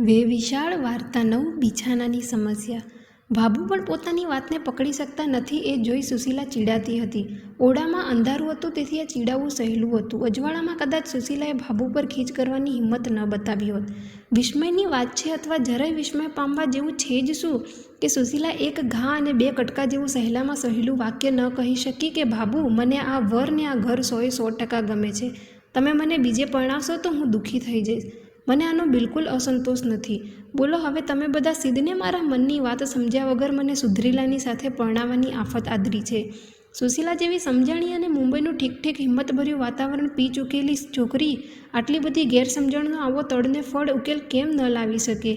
Way વિશાળ વાર્તા નવ બિછાનાની સમસ્યા. ભાભુ પણ પોતાની વાતને પકડી શકતા નથી એ જોઈ સુશીલા ચીડાતી હતી. ઓરડામાં અંધારું હતું તેથી આ ચીડાવવું સહેલું હતું. અજવાળામાં કદાચ સુશીલાએ ભાભુ પર ખીચ કરવાની હિંમત ન બતાવી હોત. વિસ્મયની વાત છે અથવા જરાય વિસ્મય પામવા જેવું છે જ શું? કે સુશીલા એક ઘા અને બે કટકા જેવું સહેલામાં સહેલું વાક્ય ન કહી શકી કે, ભાભુ, મને આ વર ને આ ઘર સોએ સો ટકા ગમે છે. તમે મને બીજે પરણાવશો તો હું દુઃખી થઈ જઈશ. મને આનો બિલકુલ અસંતોષ નથી. બોલો, હવે તમે બધા સિદ્ધને મારા મનની વાત સમજ્યા વગર મને સુધરીલાની સાથે પરણાવવાની આફત આદરી છે. સુશીલા જેવી સમજણી અને મુંબઈનું ઠીક ઠીક હિંમતભર્યું વાતાવરણ પી ચૂકેલી છોકરી, આટલી બધી ગેરસમજણનો આવો તળને ફળ ઉકેલ કેમ ન લાવી શકે?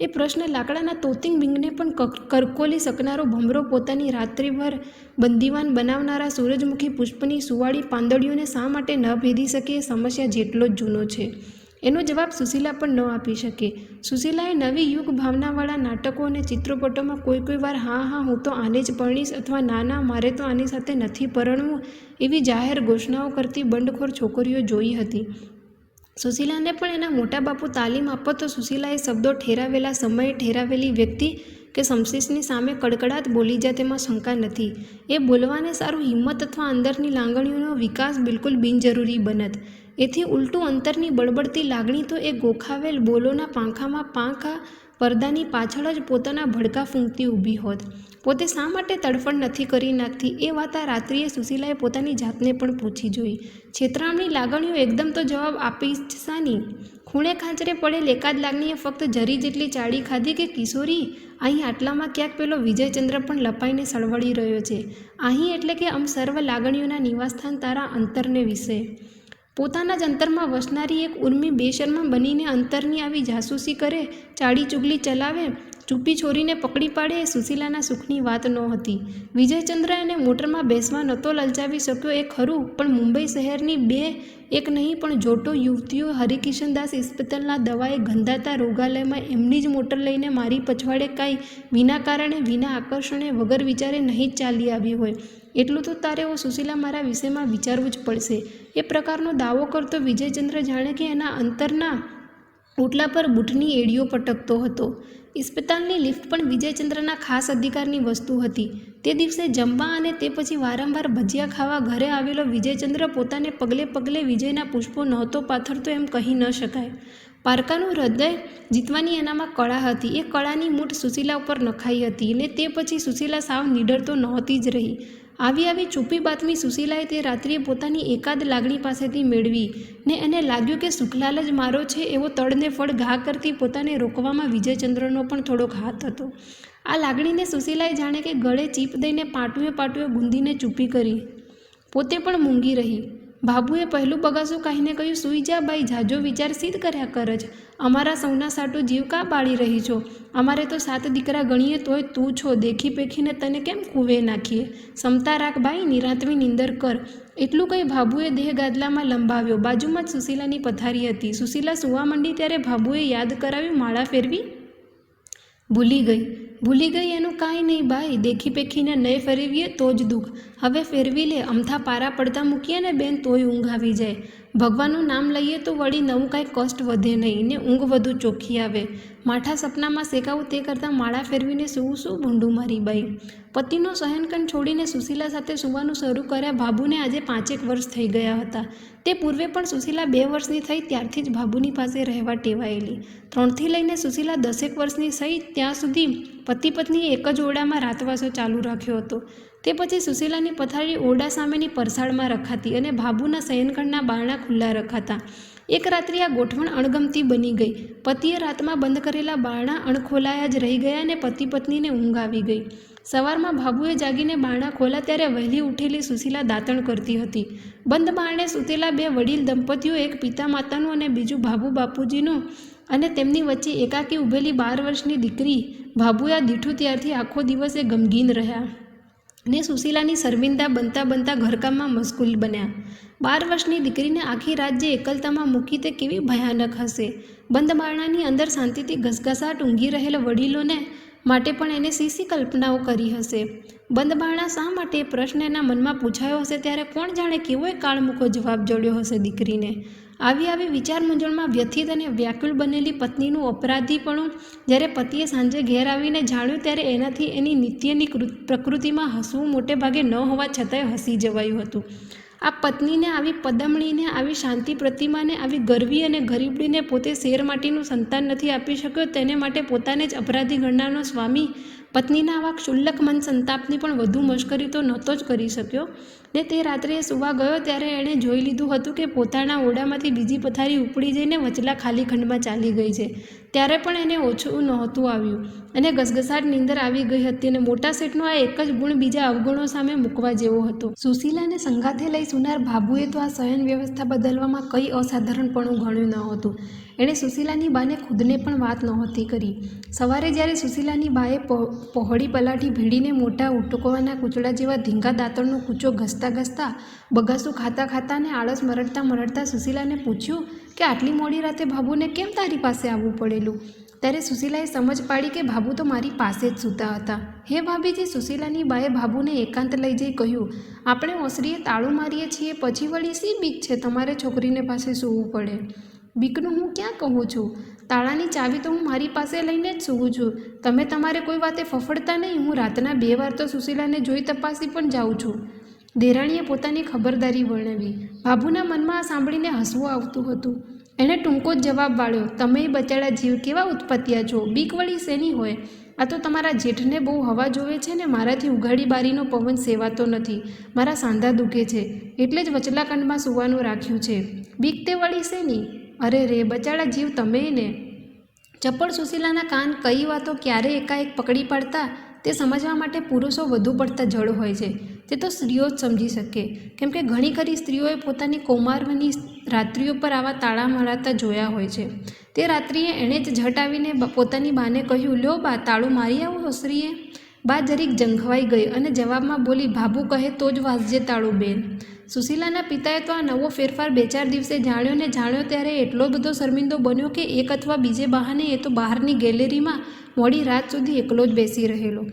એ પ્રશ્ન લાકડાના તોતિંગ બિંગને પણ કરકોલી શકનારો ભમરો પોતાની રાત્રિભર બંદીવાન બનાવનારા સૂરજમુખી પુષ્પની સુવાળી પાંદડીઓને શા માટે ન ભેદી શકે એ સમસ્યા જેટલો જ જૂનો છે. એનો જવાબ સુશીલા પણ ન આપી શકે. સુશીલાએ નવી યુગ ભાવનાવાળા નાટકો અને ચિત્રપટોમાં કોઈ કોઈ વાર, હા હા, હું તો આને જ પરણીશ અથવા ના ના, મારે તો આની સાથે નથી પરણવું, એવી જાહેર ઘોષણાઓ કરતી બંડખોર છોકરીઓ જોઈ હતી. સુશીલાને પણ એના મોટા બાપુ તાલીમ આપો તો સુશીલાએ શબ્દો ઠેરાવેલા, સમયે ઠેરાવેલી વ્યક્તિ કે સમશીષની સામે કડકડાટ બોલી જાય તેમાં શંકા નથી. એ બોલવાને સારું હિંમત અથવા અંદરની લાગણીઓનો વિકાસ બિલકુલ બિનજરૂરી બનત. એથી ઉલટું અંતરની બળબડતી લાગણી તો એ ગોખાવેલ બોલોના પાંખામાં પાંખા પરદાની પાછળ જ પોતાના ભડકા ફૂંકતી ઊભી હોત. પોતે શા માટે તડફડ નથી કરી નાખતી? એ વાત આ રાત્રિએ સુશીલાએ પોતાની જાતને પણ પૂછી જોઈ. છેતરામની લાગણીઓ એકદમ તો જવાબ આપી જ શાની. ખૂણે ખાંચરે પડેલ એકાદ લાગણીએ ફક્ત જરી જેટલી ચાડી ખાધી કે કિશોરી? અહીં આટલામાં ક્યાંક પેલો વિજયચંદ્ર પણ લપાઈને સળવળી રહ્યો છે. અહીં એટલે કે આમ સર્વ લાગણીઓના નિવાસસ્થાન તારા અંતરને વિશે. પોતાના જ અંતરમાં વસનારી એક ઉર્મી બેશર્મા બનીને અંતરની આવી જાસૂસી કરે ચાડી ચુગલી ચલાવે ચૂપી છોરીને પકડી પાડે એ સુશીલાના સુખની વાત નહોતી વિજયચંદ્ર એને મોટરમાં બેસવા નહોતો લલચાવી શક્યો એ ખરું, પણ મુંબઈ શહેરની બે એક નહીં, પણ જોટો યુવતીઓ હરિકિશનદાસ ઇસ્પિતલના દવાએ ગંધાતા રોગાલયમાં એમની જ મોટર લઈને મારી પછવાડે કાંઈ વિના કારણે, વિના આકર્ષણે વગર વિચારે નહીં જ ચાલી આવી હોય. એટલું તો તારે ઓ સુશીલા મારા વિષયમાં વિચારવું જ પડશે. એ પ્રકારનો દાવો કરતો વિજયચંદ્ર જાણે કે એના અંતરના ઓટલા પર બૂટની એડીઓ પટકતો હતો. ઇસ્પિતાલની લિફ્ટ પણ વિજયચંદ્રના ખાસ અધિકારની વસ્તુ હતી. તે દિવસે જમવા અને તે પછી વારંવાર ભજીયા ખાવા ઘરે આવેલો વિજયચંદ્ર પોતાને પગલે પગલે વિજયના પુષ્પો નહોતો પાથરતો એમ કહી ન શકાય. પારકાનું હૃદય જીતવાની એનામાં કળા હતી. એ કળાની મૂઠ સુશીલા ઉપર નખાઈ હતી અને તે પછી સુશીલા સાવ નીડર તો નહોતી જ રહી. આવી આવી ચૂપી બાતમી સુશીલાએ તે રાત્રિએ પોતાની એકાદ લાગણી પાસેથી મેળવી ને એને લાગ્યું કે સુખલાલ જ મારો છે એવો તળને ફળ ઘા કરતી પોતાને રોકવામાં વિજયચંદ્રનો પણ થોડોક હાથ હતો. આ લાગણીને સુશીલાએ જાણે કે ગળે ચીપ દઈને પાટુએ પાટુએ ગુંદીને ચૂપી કરી. પોતે પણ મૂંગી રહી. બાબુએ પહેલું બગાસું કહીને કહ્યું, સૂઈ જા બાઈ, જાજો વિચાર સિદ્ધ કર્યા કર જ. અમારા સૌના સાટું જીવ કા પાળી રહી છો? અમારે તો સાત દીકરા ગણીએ તોય તું છો. દેખી પેખીને તને કેમ કૂવે નાખીએ? સમતા રાખ બાઈ, નિરાંતવી નિંદર કર. એટલું કંઈ ભાભુએ દેહ ગાદલામાં લંબાવ્યો. બાજુમાં જ સુશીલાની પથારી હતી. સુશીલા સુવા માંડી ત્યારે ભાભુએ યાદ કરાવ્યું માળા ફેરવી ભૂલી ગઈ. ભૂલી ગઈ એનું કાંઈ નહીં બાઈ દેખી પેખીને નહીં ફેરવીએ તો જ દુઃખ. હવે ફેરવી લે, અમથા પારા પડતા મૂકીએ ને બેન તોય ઊંઘ આવી જાય. ભગવાનનું નામ લઈએ તો વળી નવું કાંઈ કષ્ટ વધે નહીં ને ઊંઘ વધુ ચોખ્ખી આવે. માઠા સપનામાં શેકાવું તે કરતાં માળા ફેરવીને સૂવું શું ભૂંડું મારી બાઈ? પતિનો સહનકન છોડીને સુશીલા સાથે સૂવાનું શરૂ કર્યા બાબુને આજે પાંચેક વર્ષ થઈ ગયા હતા. તે પૂર્વે પણ સુશીલા બે વર્ષની થઈ ત્યારથી જ બાબુની પાસે રહેવા ટેવાયેલી. ત્રણથી લઈને સુશીલા દસેક વર્ષની થઈ ત્યાં સુધી પતિ પત્નીએ એક જ ઓરડામાં રાતવાસો ચાલુ રાખ્યો હતો. તે પછી સુશીલાની પથારી ઓરડા સામેની પરસાળમાં રખાતી અને બાબુના શયનખંડના બારણા ખુલ્લા રખાતા. એક રાત્રિ આ ગોઠવણ અણગમતી બની ગઈ. પતિએ રાતમાં બંધ કરેલા બારણા અણખોલાયા જ રહી ગયા અને પતિ પત્નીને ઊંઘ આવી ગઈ. સવારમાં ભાભુએ જાગીને બારણા ખોલા ત્યારે વહેલી ઉઠેલી સુશીલા દાંતણ કરતી હતી. બંધ બારણે સૂતેલા બે વડીલ દંપતીઓ એક પિતા માતાનું અને બીજું ભાભુ બાપુજીનું અને તેમની વચ્ચે એકાકી ઊભેલી બાર વર્ષની દીકરી ભાબુએ આ દીઠું ત્યારથી આખો દિવસ એ ગમગીન રહ્યા. ને સુશીલાની શર્મિંદા બનતા બનતા ઘરકામમાં મશગુલ બન્યા. બાર વર્ષની દીકરીને આખી રાત એકલતામાં મૂકી તે કેવી ભયાનક હશે? બંધ અંદર શાંતિથી ઘસઘસાટ ઊંઘી રહેલા વડીલોને માટે પણ એને સીસી કલ્પનાઓ કરી હશે? બંધ બારણા શા માટે? પ્રશ્ન એના મનમાં પૂછાયો હશે ત્યારે કોણ જાણે કેવોય કાળમુખો જવાબ જોડ્યો હશે દીકરીને? આવી આવી વિચાર મૂંઝવણમાં વ્યથિત અને વ્યાકુળ બનેલી પત્નીનું અપરાધીપણું જ્યારે પતિએ સાંજે ઘેર આવીને જાણ્યું ત્યારે એનાથી એની નિત્યની પ્રકૃતિમાં હસવું મોટે ભાગે ન હોવા છતાંય હસી જવાયું હતું. આ પત્નીને આવી પદમણીને, આવી શાંતિ પ્રતિમાને, આવી ગરવી અને ગરીબડીને પોતે શેર માટીનું સંતાન નથી આપી શક્યો તેને માટે પોતાને જ અપરાધી ગણનારનો સ્વામી પત્નીના આવા ક્ષુલ્લક મન સંતાપની પણ વધુ મશ્કરી તો નહોતો જ કરી શક્યો. ને તે રાત્રે સુવા ગયો ત્યારે એણે જોઈ લીધું હતું કે પોતાના ઓરડામાંથી બીજી પથારી ઉપડી જઈને વચલા ખાલી ખંડમાં ચાલી ગઈ છે. ત્યારે પણ એને ઓછું નહોતું આવ્યું અને ગસગસાટ નીંદર આવી ગઈ હતી અને મોટા સેટનો આ એક જ ગુણ બીજા અવગુણો સામે મૂકવા જેવો હતો. સુશીલાને સંગાથે લઈ સુનાર ભાભુએ તો આ શયન વ્યવસ્થા બદલવામાં કંઈ અસાધારણપણું ગણ્યું ન હતું. એણે સુશીલાની બાને ખુદને પણ વાત નહોતી કરી. સવારે જ્યારે સુશીલાની બાએ પહોળી પલાઠી ભીડીને મોટા ઉટકવાના કૂચડા જેવા ધીંગા દાંતણનો કૂચો ઘસતા ઘસતા બગાસું ખાતા ખાતા ને આળસ મરડતા મરડતા સુશીલાને પૂછ્યું કે આટલી મોડી રાતે ભાભુને કેમ તારી પાસે આવવું પડેલું? ત્યારે સુશીલાએ સમજ પાડી કે ભાભુ તો મારી પાસે જ સૂતા હતા. હે ભાભીજી, સુશીલાની બાએ ભાભુને એકાંત લઈ જઈ કહ્યું, આપણે ઓસરીએ તાળું મારીએ છીએ, પછી વળી સી બીક છે તમારે છોકરીને પાસે સૂવું પડે? બીકનું હું ક્યાં કહું છું? તાળાની ચાવી તો હું મારી પાસે લઈને જ સૂવું છું. તમે તમારે કોઈ વાતે ફફડતા નહીં, હું રાતના બે વાર તો સુશીલાને જોઈ તપાસી પણ જાઉં છું. દેરાણીએ પોતાની ખબરદારી વર્ણવી. ભાભુના મનમાં આ સાંભળીને હસવું આવતું હતું. એણે ટૂંકો જ જવાબ વાળ્યો, તમે બચાડા જીવ કેવા ઉત્પત્તિયા છો? બીક વળી શેની હોય? આ તો તમારા જેઠને બહુ હવા જોવે છે ને મારાથી ઉઘાડી બારીનો પવન સેવાતો નથી. મારા સાંધા દુખે છે. એટલે જ વચલાખંડમાં સુવાનું રાખ્યું છે. બીક તે વળી શેની? અરે રે બચાડા જીવ તમે ને? ચપળ સુશીલાના કાન કઈ વાતો ક્યારે એકાએક પકડી પાડતા? તે સમજવા માટે પુરુષો વધુ પડતા જળ હોય છે. તે તો સ્ત્રીઓ જ સમજી શકે. કેમ કે ઘણી ખરી સ્ત્રીઓએ પોતાની કૌમારવાની રાત્રિઓ પર આવા તાળા મરાતા જોયા હોય છે. તે રાત્રિએ એણે જ ઝટ આવીને પોતાની બાને કહ્યું, લ્યો બા, તાળું મારી આવો સ્ત્રીએ બા જરીક જંખવાઈ ગઈ અને જવાબમાં બોલી, ભાભુ કહે તો જ વાંચજે તાળું બેન. સુશીલાના પિતાએ તો આ નવો ફેરફાર બે ચાર દિવસે જાણ્યો ને જાણ્યો ત્યારે એટલો બધો શર્મિંદો બન્યો કે એક અથવા બીજે બહાને એ તો બહારની ગેલેરીમાં મોડી રાત સુધી એકલો જ બેસી રહેલો.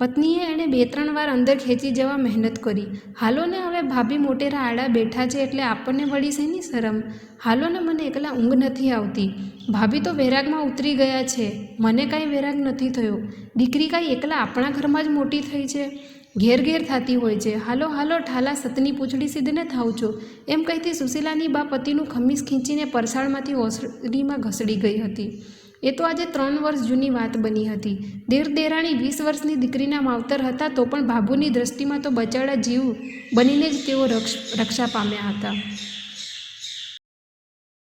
પત્નીએ એણે બે ત્રણ વાર અંદર ખેંચી જવા મહેનત કરી. હાલો ને હવે ભાભી મોટેરા આડા બેઠા છે એટલે આપણને વળી શેની શરમ? હાલો ને મને એકલા ઊંઘ નથી આવતી. ભાભી તો વેરાગમાં ઉતરી ગયા છે. મને કાંઈ વૈરાગ નથી થયો. દીકરી કાંઈ એકલા આપણા ઘરમાં જ મોટી થઈ છે? ઘેર ઘેર થતી હોય છે. હાલો હાલો, ઠાલા સતની પૂંછડી સીધને થાવ છો. એમ કહીથી સુશીલાની બા પતિનું ખમીસ ખીંચીને પરસાળમાંથી ઓસડીમાં ઘસડી ગઈ હતી. એ તો આજે ત્રણ વર્ષ જૂની વાત બની હતી. દેર દેરાણી વીસ વર્ષની દીકરીના માવતર હતા તો પણ ભાભુની દ્રષ્ટિમાં તો બચાડા જીવ બનીને જ તેઓ રક્ષ, રક્ષા પામ્યા હતા.